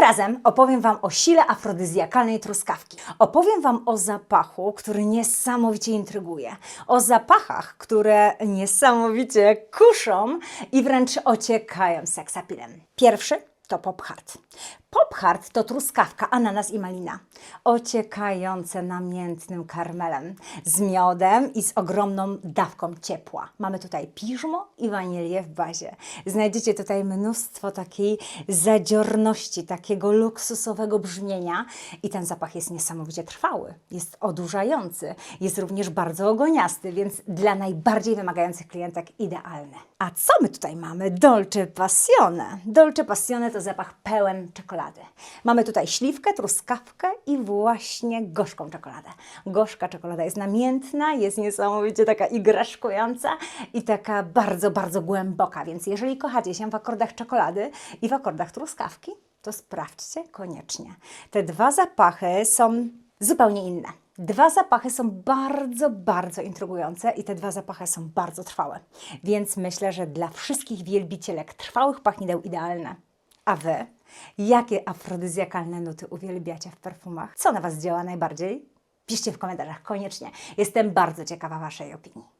razem opowiem Wam o sile afrodyzjakalnej truskawki. Opowiem Wam o zapachu, który niesamowicie intryguje. O zapachach, które niesamowicie kuszą i wręcz ociekają seksapilem. Pierwszy to pop heart. Pop heart to truskawka, ananas i malina, ociekające namiętnym karmelem, z miodem i z ogromną dawką ciepła. Mamy tutaj piżmo i wanilię w bazie. Znajdziecie tutaj mnóstwo takiej zadziorności, takiego luksusowego brzmienia i ten zapach jest niesamowicie trwały, jest odurzający, jest również bardzo ogoniasty, więc dla najbardziej wymagających klientek idealny. A co my tutaj mamy? Dolce Passione. Dolce Passione to zapach pełen czekolady. Mamy tutaj śliwkę, truskawkę i właśnie gorzką czekoladę. Gorzka czekolada jest namiętna, jest niesamowicie taka igraszkująca i taka bardzo, bardzo głęboka, więc jeżeli kochacie się w akordach czekolady i w akordach truskawki, to sprawdźcie koniecznie. Te dwa zapachy są zupełnie inne. Dwa zapachy są bardzo, bardzo intrygujące i te dwa zapachy są bardzo trwałe. Więc myślę, że dla wszystkich wielbicielek trwałych pachnideł idealne. A Wy? Jakie afrodyzjakalne nuty uwielbiacie w perfumach? Co na Was działa najbardziej? Piszcie w komentarzach koniecznie. Jestem bardzo ciekawa Waszej opinii.